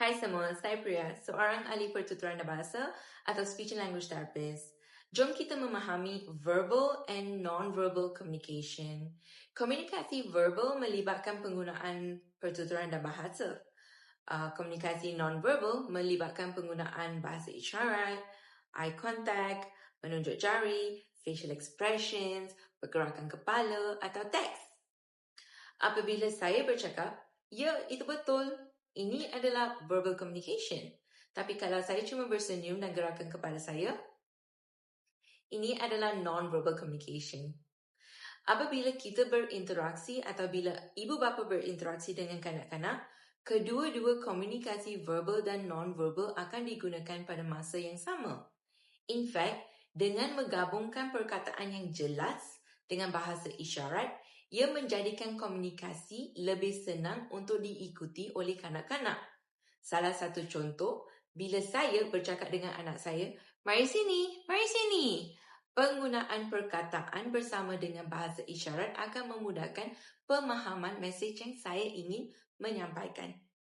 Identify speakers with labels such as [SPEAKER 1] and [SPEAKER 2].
[SPEAKER 1] Hai semua, saya Priya, seorang ahli pertuturan bahasa atau speech and language therapist. Jom kita memahami verbal and non-verbal communication. Komunikasi verbal melibatkan penggunaan pertuturan dan bahasa. Uh, komunikasi non-verbal melibatkan penggunaan bahasa isyarat, eye contact, menunjuk jari, facial expressions, pergerakan kepala atau teks. Apabila saya bercakap, ya itu betul, ini adalah verbal communication. Tapi kalau saya cuma bersenyum dan gerakan kepala saya, ini adalah non-verbal communication. Apabila kita berinteraksi atau bila ibu bapa berinteraksi dengan kanak-kanak, kedua-dua komunikasi verbal dan non-verbal akan digunakan pada masa yang sama. In fact, dengan menggabungkan perkataan yang jelas dengan bahasa isyarat, ia menjadikan komunikasi lebih senang untuk diikuti oleh kanak-kanak. Salah satu contoh, bila saya bercakap dengan anak saya, mari sini, mari sini. Penggunaan perkataan bersama dengan bahasa isyarat akan memudahkan pemahaman mesej yang saya ingin menyampaikan.